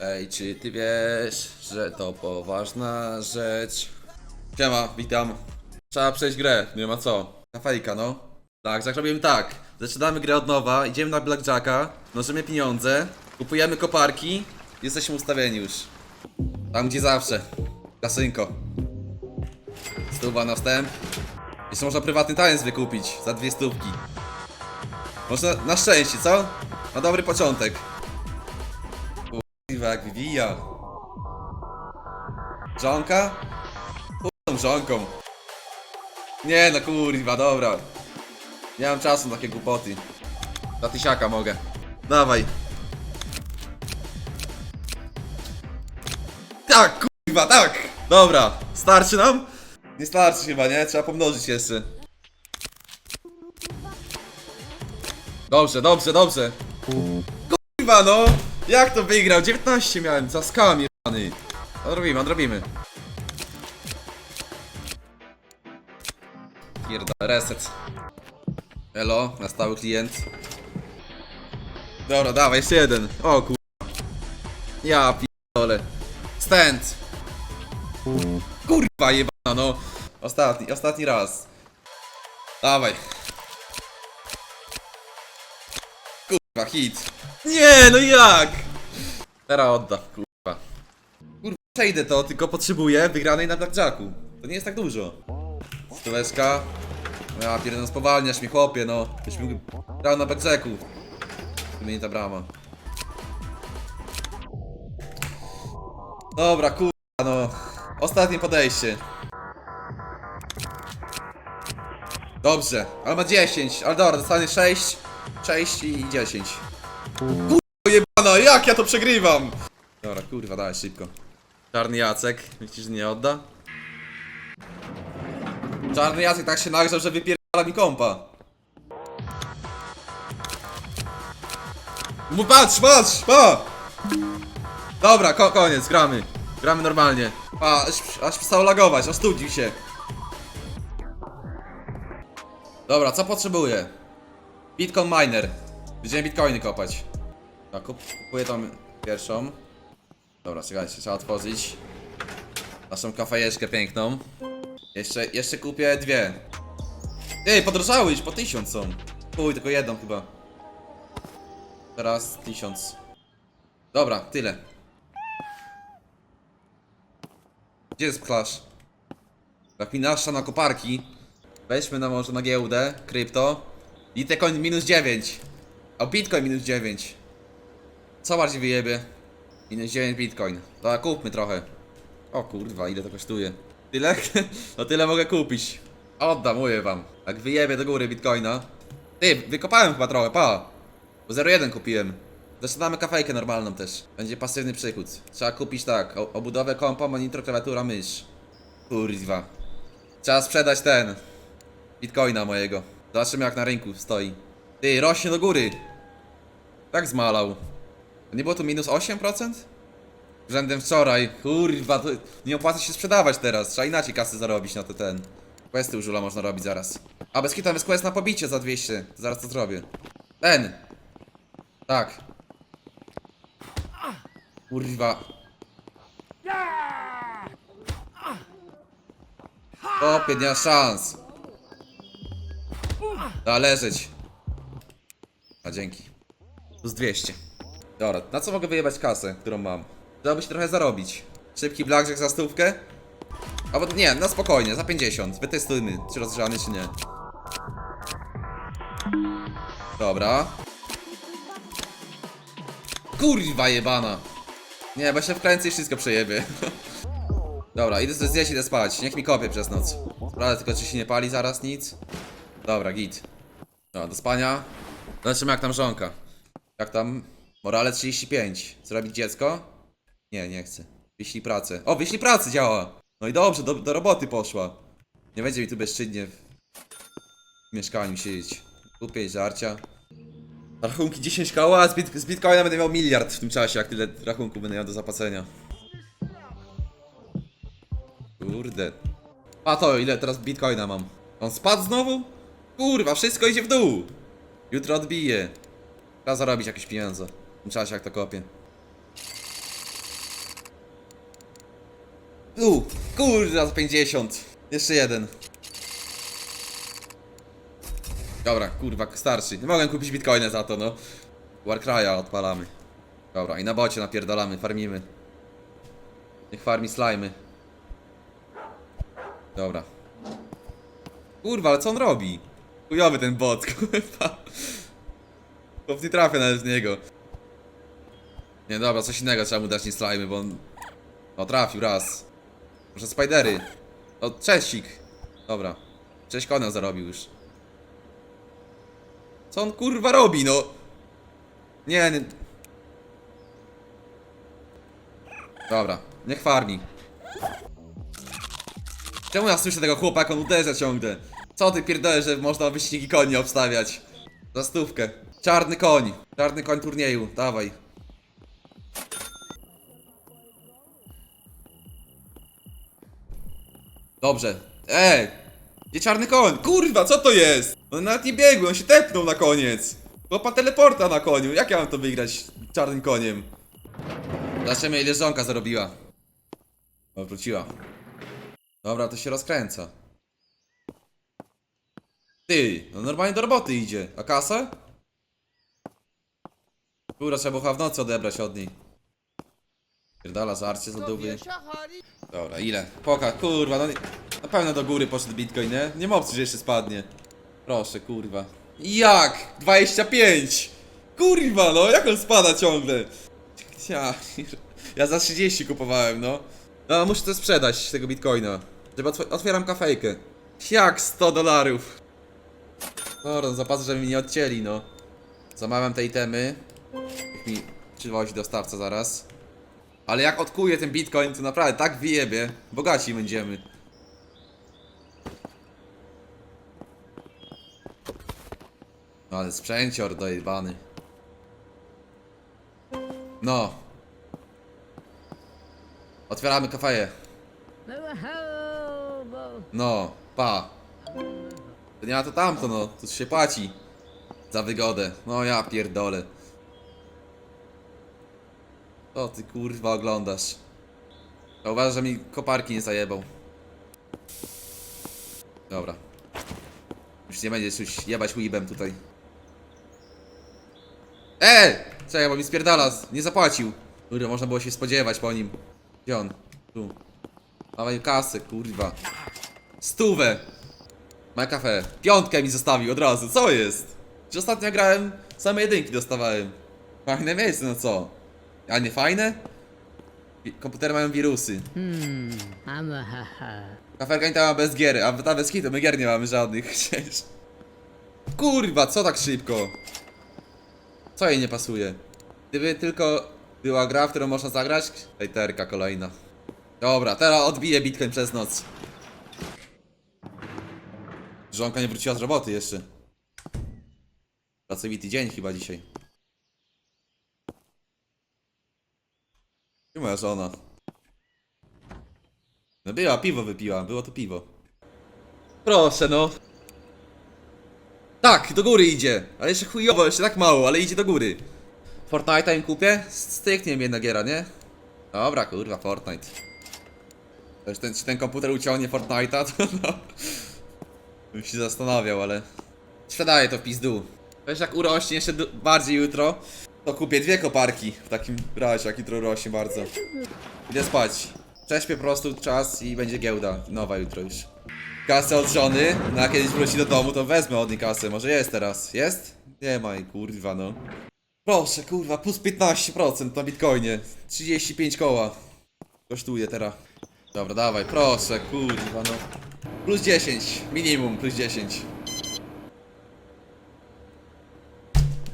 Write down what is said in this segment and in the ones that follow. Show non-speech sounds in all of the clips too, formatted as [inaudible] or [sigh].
Ej, czy ty wiesz, że to poważna rzecz? Siema, witam. Trzeba przejść grę, nie ma co. Na no. Tak, tak robimy tak. Zaczynamy grę od nowa, idziemy na Blackjacka, mnożymy pieniądze, kupujemy koparki, jesteśmy ustawieni już. Tam gdzie zawsze. Kasynko. Stuwa na wstęp. Jeszcze można prywatny tańc wykupić za dwie stówki. Można na szczęście, co? Na dobry początek. Jak wywija. Żonka? Kurwa, żonką. Nie no kurwa, dobra. Nie mam czasu na takie głupoty. Za tysiaka mogę. Dawaj. Tak, kurwa, tak! Dobra, starczy nam? Nie starczy chyba, nie? Trzeba pomnożyć jeszcze. Dobrze, dobrze, dobrze. Kurwa no! Jak to wygrał? 19 miałem, za skam jebany. Odrobimy, odrobimy. Pierdolę, reset. Elo, na stały klient. Dobra, dawaj, jeszcze jeden. O kurwa. Ja pierdolę. Stand. Kurwa jebana, no. Ostatni, ostatni raz. Dawaj. Kurwa, hit. Nie, no jak? Teraz odda, kurwa. Kurwa, przejdę to, tylko potrzebuję wygranej na blackjacku. To nie jest tak dużo. Stóweczka. Ja pierdolę, no spowalniasz mnie, chłopie, no. Byś mógł grał na blackjacku. Wymieni ta brama. Dobra, kurwa, no. Ostatnie podejście. Dobrze, ale ma 10, ale dobra, dostanie 6, 6 i 10. Kurwa jebana, jak ja to przegrywam? Dobra, kurwa, daj szybko. Czarny Jacek, myślisz, że nie odda? Czarny Jacek tak się nagrzał, że wypierdala mi kompa. Mu patrz, patrz, pa! Dobra, ko koniec, gramy. Gramy normalnie. A, aż, aż przestał lagować, ostudził się. Dobra, co potrzebuję? Bitcoin miner. Będziemy bitcoiny kopać. Tak, kup, kupuję tą pierwszą. Dobra, czekajcie, trzeba otworzyć. Naszą kafejeczkę piękną. Jeszcze, jeszcze kupię dwie. Ej, podrożały już, po tysiąc są. Kuj, tylko jedną chyba. Teraz tysiąc. Dobra, tyle. Gdzie jest klasz? Jak mi nasza na koparki. Weźmy na może na giełdę, krypto. Bitcoin minus 9. A Bitcoin minus 9. Co bardziej wyjebie? Minus 9 Bitcoin. To kupmy trochę. O kurwa, ile to kosztuje? Tyle? [laughs] No tyle mogę kupić. Oddam, mówię wam. Jak wyjebie do góry Bitcoina. Ty, wykopałem chyba trochę, pa. Bo 0,1 kupiłem. Zaczynamy kafejkę normalną też. Będzie pasywny przychód. Trzeba kupić tak, obudowę kompa, monitor, klawiatura, mysz. Kurwa. Trzeba sprzedać ten. Bitcoina mojego. Zobaczymy jak na rynku stoi. Ty, rośnie do góry. Tak zmalał. Nie było to minus 8%? Rzędem wczoraj. Kurwa, to nie opłaca się sprzedawać teraz. Trzeba inaczej kasy zarobić na to ten. Questy u żula można robić zaraz. A bez kitu jest quest na pobicie za 200. Zaraz to zrobię. Ten. Tak. Kurwa. Opie, nie ma szans. Da leżeć. A dzięki. Plus 200. Dobra, na co mogę wyjebać kasę, którą mam? Trzeba się trochę zarobić. Szybki blackjack za stówkę? Albo nie, na spokojnie, za 50. Wytestujmy, czy rozgrzany, czy nie. Dobra. Kurwa jebana. Nie, bo się wkręcę i wszystko przejebie. [laughs] Dobra, idę sobie zjeść, idę spać. Niech mi kopie przez noc. Sprawdzę tylko, czy się nie pali zaraz nic. Dobra, git. Dobra, do spania. Zobaczymy jak tam żonka. Jak tam? Morale 35. Zrobić dziecko? Nie, nie chcę. Wyślij pracę. O, wyślij pracę działa! No i dobrze, do, do roboty poszła. Nie będzie mi tu bezczynnie w, mieszkaniu siedzieć. Kupię żarcia. Rachunki 10 koła, z, bit, z bitcoina będę miał miliard w tym czasie, jak tyle rachunków będę miał do zapłacenia. Kurde. A to, ile teraz bitcoina mam? On spadł znowu? Kurwa, wszystko idzie w dół. Jutro odbije. Trzeba zarobić jakieś pieniądze. Czasie jak to kopię. U, kurwa, za 50. Jeszcze jeden. Dobra, kurwa, starszy. Nie mogę kupić bitcoina za to, no. Warcry'a odpalamy. Dobra, i na bocie napierdalamy, farmimy. Niech farmi slajmy. Dobra. Kurwa, ale co on robi? Chujowy ten bot, [laughs] kurwa. Chłop nie trafia nawet z niego. Nie, dobra, coś innego trzeba mu dać niż slajmy, bo on... No, trafił raz. Może spidery. O, Czesik. Dobra. Cześć konę zarobił już. Co on kurwa robi, no? Nie, nie. Dobra, niech farmi. Czemu ja słyszę tego chłopa, jak on uderza ciągle? Co ty pierdolę, że można wyścigi koni obstawiać? Za stówkę. Czarny koń. Czarny koń turnieju, dawaj. Dobrze. Ej! Gdzie czarny koń? Kurwa, co to jest? On nawet nie biegł, on się tepnął na koniec. Chłopa teleporta na koniu. Jak ja mam to wygrać czarnym koniem? Zobaczymy ile żonka zarobiła. O, wróciła. Dobra, to się rozkręca. Ty, no normalnie do roboty idzie. A kasa? Kurwa, trzeba było w nocy odebrać od niej. Pierdala, żarcie z lodówy. Dobra, ile? Poka, kurwa, no nie- na pewno do góry poszedł bitcoin, nie? Nie ma opcji, że jeszcze spadnie. Proszę, kurwa. Jak? 25! Kurwa, no, jak on spada ciągle? Ja, ja za 30 kupowałem, no. No, muszę to sprzedać, tego bitcoina. Żeby otw otwieram kafejkę. Jak 100 dolarów? Dobra, zapas, żeby mi nie odcięli, no. Zamawiam te itemy. Niech mi przywozi dostawca zaraz. Ale jak odkuję ten bitcoin, to naprawdę tak wyjebie. Bogaci będziemy. No ale sprzęcior dojebany. No. Otwieramy kafeję. No, pa. To nie ma to tamto, no. Tu się płaci. Za wygodę. No ja pierdolę. Co ty kurwa oglądasz? Ja że mi koparki nie zajebał. Dobra. Już nie będzie coś jebać weebem tutaj. E! Czekaj, bo mi spierdala, nie zapłacił. Kurwa, można było się spodziewać po nim. Gdzie on? Tu. Dawaj kasę, kurwa. Stówę! Ma kafe. Piątkę mi zostawił od razu, co jest? Czy ostatnio grałem, same jedynki dostawałem. Fajne miejsce, no co? A nie fajne? Komputery mają wirusy. I'm a haha. Kafelka nie ma bez gier, a ta bez hitu, my gier nie mamy żadnych [laughs] przecież. Kurwa, co tak szybko? Co jej nie pasuje? Gdyby tylko była gra, w którą można zagrać? Hejterka kolejna. Dobra, teraz odbiję Bitcoin przez noc. Żonka nie wróciła z roboty jeszcze. Pracowity dzień chyba dzisiaj. Gdzie moja żona? No była, piwo wypiła, było to piwo. Proszę no. Tak, do góry idzie. Ale jeszcze chujowo, jeszcze tak mało, ale idzie do góry. Fortnite'a im kupię? Styknie mi jedna giera, nie? Dobra, kurwa, Fortnite. Też ten, czy ten komputer uciągnie Fortnite'a, [laughs] to no... Bym się zastanawiał, ale... Sprzedaję to w pizdu. Wiesz, jak urośnie jeszcze bardziej jutro, to kupię dwie koparki. W takim razie, jak jutro urośnie bardzo. Idę spać. Prześpię po prostu czas i będzie giełda. Nowa jutro już. Kasę od żony. No a kiedyś wróci do domu, to wezmę od niej kasę. Może jest teraz. Jest? Nie ma i kurwa no. Proszę, kurwa, plus 15% na bitcoinie. 35 koła. Kosztuje teraz. Dobra, dawaj, proszę, kurwa no. Plus 10, minimum plus 10.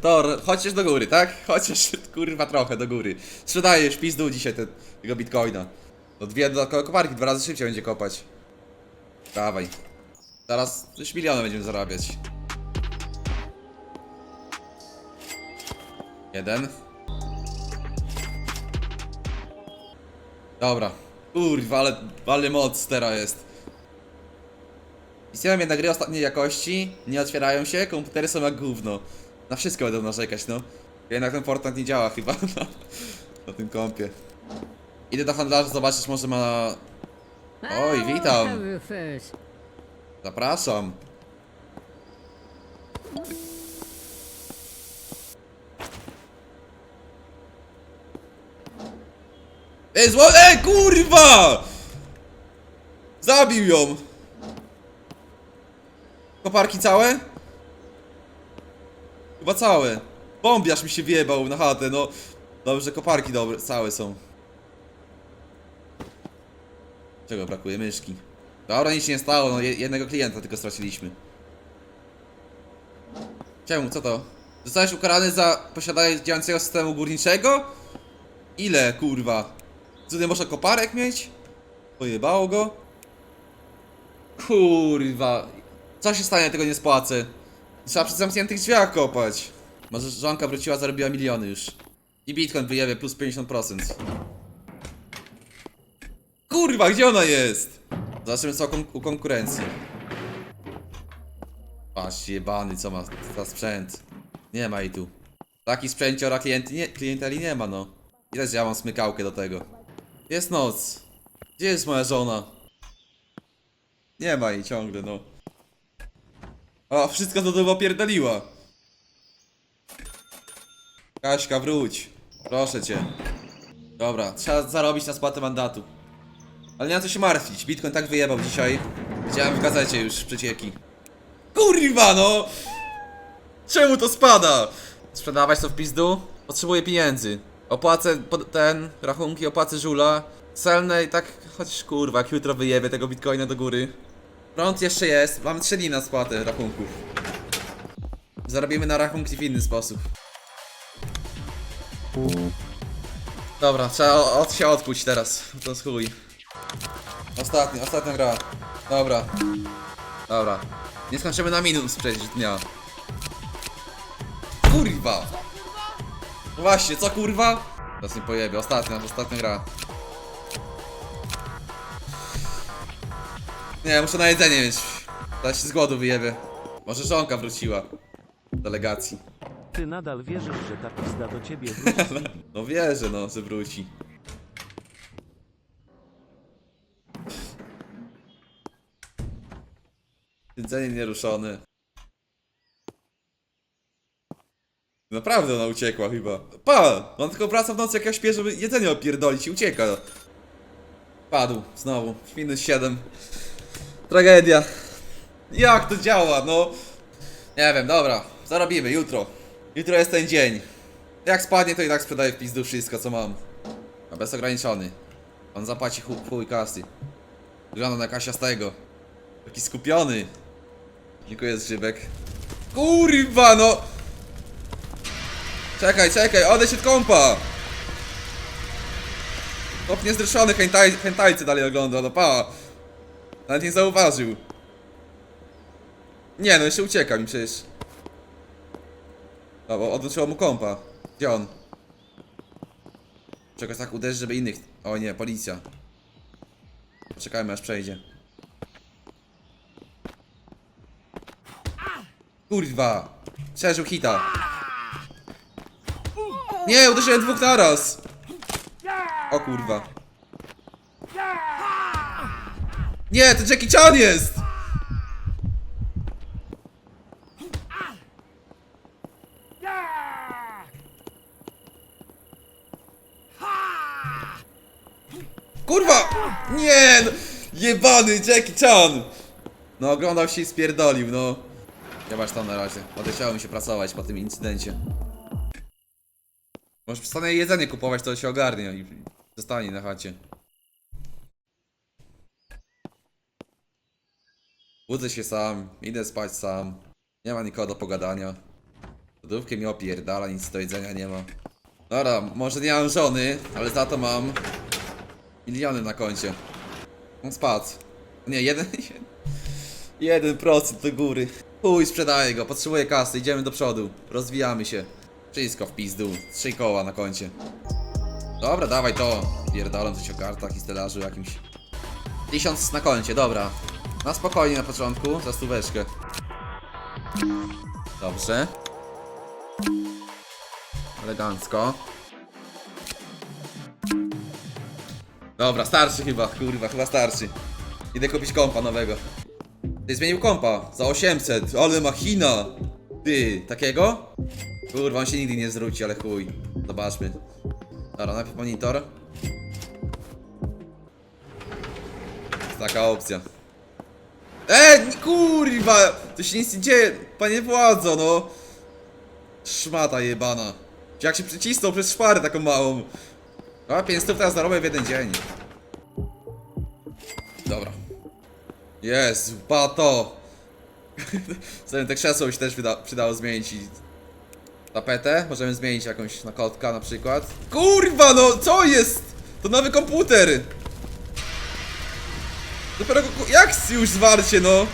To do góry, tak? Chociaż [laughs] kurwa trochę do góry. Sprzedajesz pizdu dzisiaj te, tego bitcoina. To dwie dodatkowe koparki, dwa razy szybciej będzie kopać. Dawaj. Teraz już miliony będziemy zarabiać. Jeden. Dobra. Kurwa, ale, ale moc teraz jest. Istnieją jednak gry ostatniej jakości, nie otwierają się, komputery są jak gówno. Na wszystko będą narzekać, no. Jednak ten Fortnite nie działa chyba [laughs] na, na tym kompie. Idę do handlarza zobaczyć, może ma Oj, witam. Zapraszam. Ej, zło... Kurwa! Zabił ją! Koparki całe? Chyba całe. Bombiarz mi się wjebał na chatę, no. Dobrze, koparki dobre, całe są. Czego brakuje? Myszki. Dobra, nic się nie stało, no je- jednego klienta tylko straciliśmy. Czemu? Co to? Zostałeś ukarany za posiadanie działającego systemu górniczego? Ile, kurwa? Co, nie można koparek mieć? Pojebało go? Kurwa. Co się stanie, tego nie spłacę? Trzeba przy zamkniętych drzwiach kopać. Może żonka wróciła, zarobiła miliony już. I bitcoin wyjebie plus 50%. Kurwa, gdzie ona jest? Zobaczymy co kon u konkurencji. Patrz, jebany, co ma za sprzęt. Nie ma jej tu. Taki sprzęciora klienty nie, klienteli nie ma, no. Że ja mam smykałkę do tego. Jest noc. Gdzie jest moja żona? Nie ma jej ciągle, no. O, wszystko to doba pierdoliła. Kaśka, wróć. Proszę cię. Dobra, trzeba zarobić na spłatę mandatu. Ale nie ma co się martwić, Bitcoin tak wyjebał dzisiaj. Widziałem w gazecie już przecieki. Kurwa no! Czemu to spada? Sprzedawać to w pizdu? Potrzebuję pieniędzy. Opłacę ten, rachunki, opłacę żula. Celne i tak, chociaż kurwa, jak jutro wyjebie tego bitcoina do góry. Prąd jeszcze jest, mam 3 dni na spłatę rachunków. Zarobimy na rachunki w inny sposób. Dobra, trzeba od się odpuść teraz. To jest chuj. Ostatnia, ostatnia gra. Dobra. Dobra. Nie skończymy na minus przecież dnia. Kurwa! Właśnie, co kurwa? Teraz nie pojebie, ostatnia, ostatnia gra. Nie, muszę na jedzenie mieć. Teraz się z głodu wyjebie. Może żonka wróciła. Do delegacji. Ty nadal wierzysz, że ta pizda do ciebie [laughs] wróci? No wierzę no, że wróci. Jedzenie nieruszone. Naprawdę ona uciekła chyba. Pa! On tylko wraca w nocy jak ja śpię, żeby jedzenie opierdolić i ucieka. Padł, znowu. Minus 7. Tragedia. Jak to działa, no? Nie wiem, dobra. Zarobimy, jutro. Jutro jest ten dzień. Jak spadnie, to i tak sprzedaję w pizdu wszystko, co mam. A bezograniczony. On zapłaci chu- chuj kasy. Wygląda na tego. Taki skupiony. Dziękuję, Zrzybek. Kurwa, no! Czekaj, czekaj, odejdź od kompa! Chłop niezryszony, hentaj, hentajcy dalej ogląda, no pa! Nawet nie zauważył. Nie, no jeszcze ucieka mi przecież. No, bo mu kompa. Gdzie on? Czegoś tak uderzy, żeby innych... O nie, policja. Poczekajmy aż przejdzie. Kurwa! Przeżył hita. Nie, uderzyłem dwóch naraz! O kurwa. Nie, to Jackie Chan jest! Kurwa! Nie! No, jebany Jackie Chan! No oglądał się i spierdolił, no. Zobacz tam na razie. Odechciało mi się pracować po tym incydencie. Może przestanę jedzenie kupować, to się ogarnie i zostanie na chacie. Budzę się sam, idę spać sam. Nie ma nikogo do pogadania. Lodówkę mi opierdala, nic do jedzenia nie ma. Dobra, może nie mam żony, ale za to mam miliony na koncie. On spadł. Nie, jeden... [laughs] Jeden procent do góry. Chuj, sprzedaję go, potrzebuję kasy, idziemy do przodu. Rozwijamy się. Wszystko w pizdu. Trzy koła na koncie. Dobra, dawaj to. Pierdolam coś o kartach i stelażu jakimś. Tysiąc na koncie, dobra. Na spokojnie na początku, za stóweczkę. Dobrze. Elegancko. Dobra, starszy chyba, kurwa, chyba starszy. Idę kupić kompa nowego. Ty zmienił kompa za 800, ale machina! Ty, takiego? Kurwa, on się nigdy nie zwróci, ale chuj. Zobaczmy. Dobra, najpierw monitor. Taka opcja. E, kurwa! To się nic nie dzieje, panie władzo, no! Szmata jebana. Jak się przycisnął przez szparę taką małą. A 500 teraz zarobię w jeden dzień. Dobra. Jest, pato! [laughs] Sobie te krzesło się też wyda- przydało zmienić i... Tapetę możemy zmienić jakąś na kotka na przykład. Kurwa no, co jest? To nowy komputer! Dopiero go, ku- jak już zwarcie no?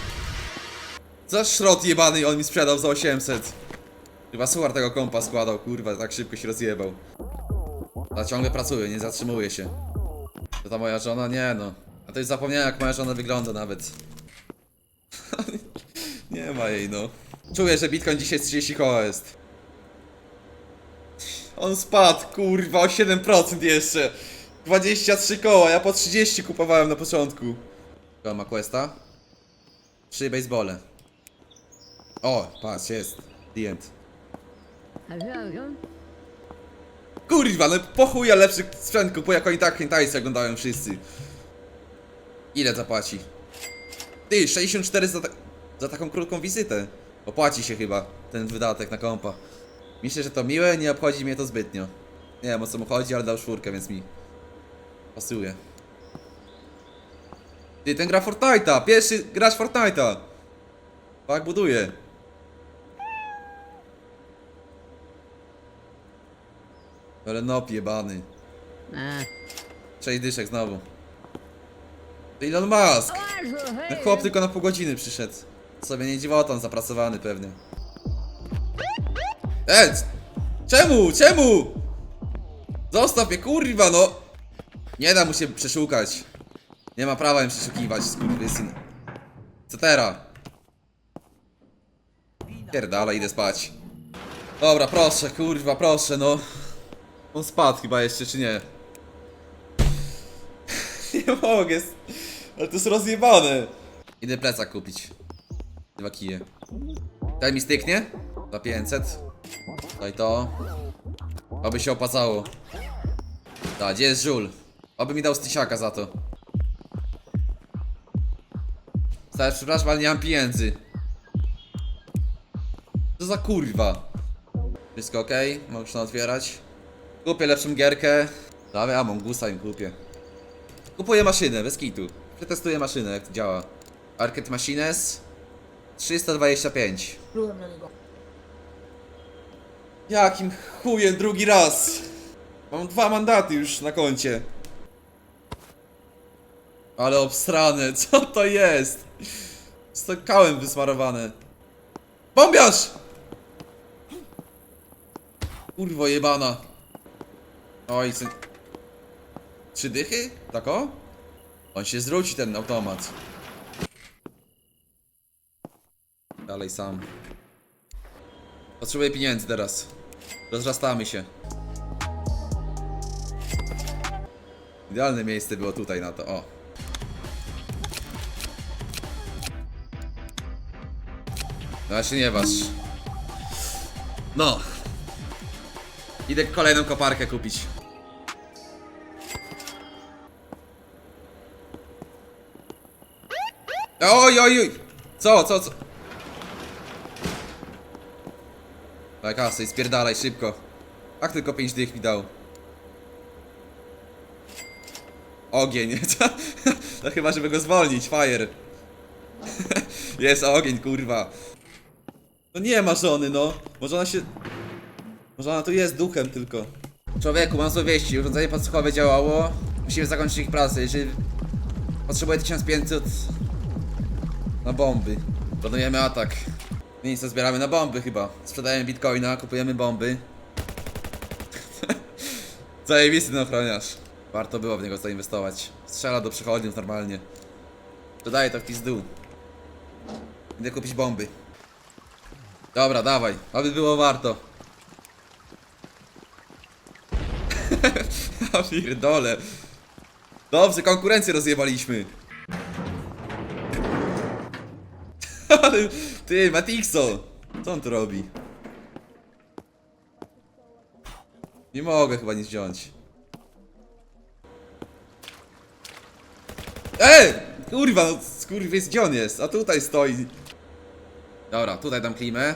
Za szrot jebany on mi sprzedał za 800. Chyba suchar tego kompa składał, kurwa, tak szybko się rozjebał. A ciągle pracuje, nie zatrzymuje się. To ta moja żona? Nie no. A to już zapomniałem jak moja żona wygląda nawet. [laughs] nie ma jej no. Czuję, że Bitcoin dzisiaj z 30 koła jest. On spadł, kurwa, o 7% jeszcze. 23 koła, ja po 30 kupowałem na początku. Koła ma questa? Trzy basebole. O, patrz, jest. The end. Kurwa, no po chuja lepszy sprzęt kupuję, jak oni tak hentajcy oglądają wszyscy. Ile zapłaci? Ty, 64 za, ta za taką krótką wizytę. Opłaci się chyba ten wydatek na kompa. Myślę, że to miłe, nie obchodzi mnie to zbytnio. Nie wiem o co mu chodzi, ale dał czwórkę, więc mi pasuje. Ty, ten gra Fortnite'a! Pierwszy gracz Fortnite'a! Tak buduje. Ale nop jebany. Sześć dyszek znowu. Elon Musk! No chłop tylko na pół godziny przyszedł. Sobie nie dziwotan zapracowany pewnie. E! Czemu? Czemu? Zostaw mnie, kurwa no! Nie da mu się przeszukać. Nie ma prawa im przeszukiwać, skurwysyn. Co teraz? Pierdala, idę spać. Dobra, proszę, kurwa, proszę, no. On spadł chyba jeszcze, czy nie? [laughs] Nie mogę. Ale to jest rozjebane. Idę plecak kupić. Dwa kije. Daj mi styknie? Za 500. Daj to. Aby się opłacało. Tak, gdzie jest żul? Aby mi dał stysiaka za to. Stary, przepraszam, ale nie mam pieniędzy. Co za kurwa? Wszystko ok? Można otwierać. Kupię lepszą gierkę. Dawaj, a Mongusa im kupię. Kupuję maszynę, bez kitu. Przetestuję maszynę, jak to działa. Arcade Machines 325. Plułem na niego. Jakim chujem drugi raz? Mam dwa mandaty już na koncie. Ale obstrane, co to jest? Z to kałem wysmarowane. Bombiarz! Kurwo jebana. Oj, syn... Trzy dychy? Tak o? On się zwróci ten automat. Dalej sam. Potrzebuję pieniędzy teraz. Rozrastamy się. Idealne miejsce było tutaj na to, o. No się nie waż. No. Idę kolejną koparkę kupić. Oj, oj, oj! Co, co, co? Daj kasę i spierdalaj szybko. Ach, tylko 5 dych mi dał. Ogień. [laughs] No chyba, żeby go zwolnić. Fire. [laughs] Jest ogień, kurwa. No nie ma żony, no. Może ona się... Może ona tu jest duchem tylko. Człowieku, mam złe wieści. Urządzenie podsłuchowe działało. Musimy zakończyć ich pracę. Jeżeli... Potrzebuję 1500... Na bomby. Planujemy atak. To zbieramy na bomby chyba. Sprzedajemy bitcoina, kupujemy bomby. [laughs] Zajebisty ten ochroniarz. Warto było w niego zainwestować. Strzela do przechodniów normalnie. Dodaję to w pizdu. Idę kupić bomby. Dobra, dawaj. Aby było warto. [laughs] Ja pierdolę. Dobrze, konkurencję rozjebaliśmy. [laughs] Ale ty, Matixo! Co on tu robi? Nie mogę chyba nic wziąć. Ej! Kurwa, no skurwiec, gdzie on jest? A tutaj stoi. Dobra, tutaj dam klimę.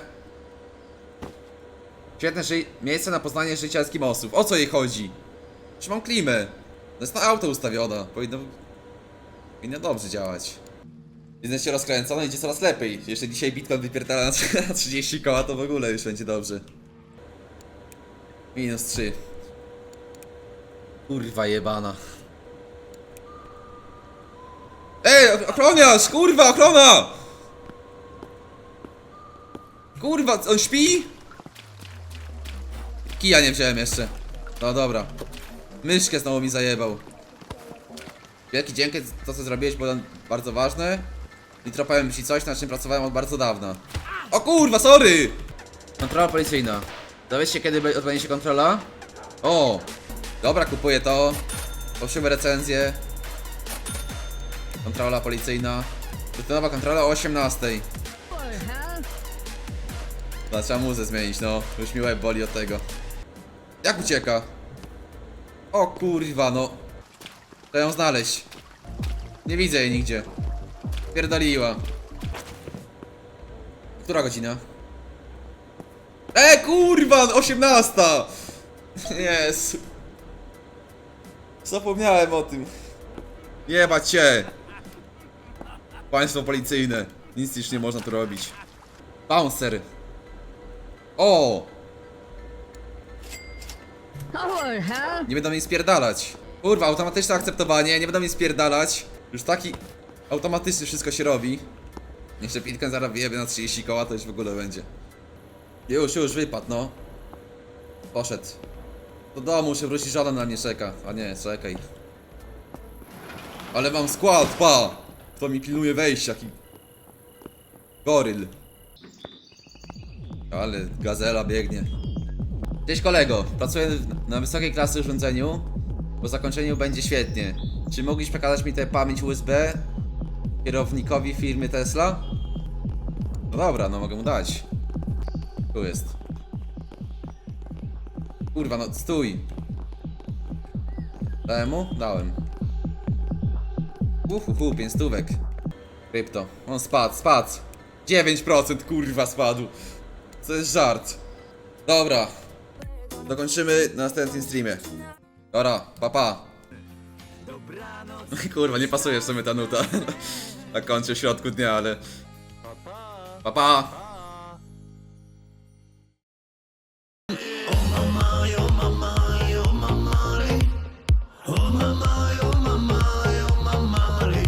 Świetne miejsce na poznanie życia Eskimosów. O co jej chodzi? Czy mam klimę? To jest na auto ustawiona. Powinno... Powinno dobrze działać. Biznes się rozkręca, no idzie coraz lepiej. Jeszcze dzisiaj Bitcoin wypierdala na 30 [laughs] koła, to w ogóle już będzie dobrze. Minus 3. Kurwa jebana. Ej, ochroniarz! Kurwa, ochrona! Kurwa, on śpi? Kija nie wziąłem jeszcze. No dobra. Myszkę znowu mi zajebał. Wielki dzięki za to, co zrobiłeś, było bardzo ważne. I tropałem ci coś, nad czym pracowałem od bardzo dawna. O kurwa, sorry! Kontrola policyjna. Dowiesz się, kiedy odbędzie się kontrola? O! Dobra, kupuję to. Fałszywe recenzje. Kontrola policyjna. Rutynowa kontrola o 18. Trzeba muzę zmienić, no. Już mi łeb boli od tego. Jak ucieka? O kurwa, no. Trzeba ją znaleźć. Nie widzę jej nigdzie. Pierdoliła. Która godzina? E kurwa, 18! [laughs] Jest. Zapomniałem o tym. Jebać cię! Państwo policyjne. Nic już nie można tu robić. Bouncer. O! Nie będą mnie spierdalać. Kurwa, automatyczne akceptowanie, nie będą mnie spierdalać. Już taki automatycznie wszystko się robi. Jeszcze Pitcoin zaraz wyjebie na 30 koła, to już w ogóle będzie. Już, już, wypadł, no. Poszedł. Do domu się wróci, żona na mnie czeka. A nie, czekaj. Ale mam skład, pa! Kto mi pilnuje wejścia, jaki... Goryl. Ale gazela biegnie. Cześć kolego, pracuję na wysokiej klasy urządzeniu. Po zakończeniu będzie świetnie. Czy mógłbyś przekazać mi tę pamięć USB kierownikowi firmy Tesla? No dobra, no mogę mu dać. Tu jest. Kurwa, no stój. Dałem mu? Dałem. Uhuhu, pięć stówek. Krypto. On spadł, spadł. 9% kurwa spadł. Co jest żart. Dobra. Dokończymy na następnym streamie. Dobra, papa. Pa. [laughs] Kurwa, nie pasuje w sumie ta nuta. [laughs] Tak kończy w środku dnia, ale... Papa. Pa.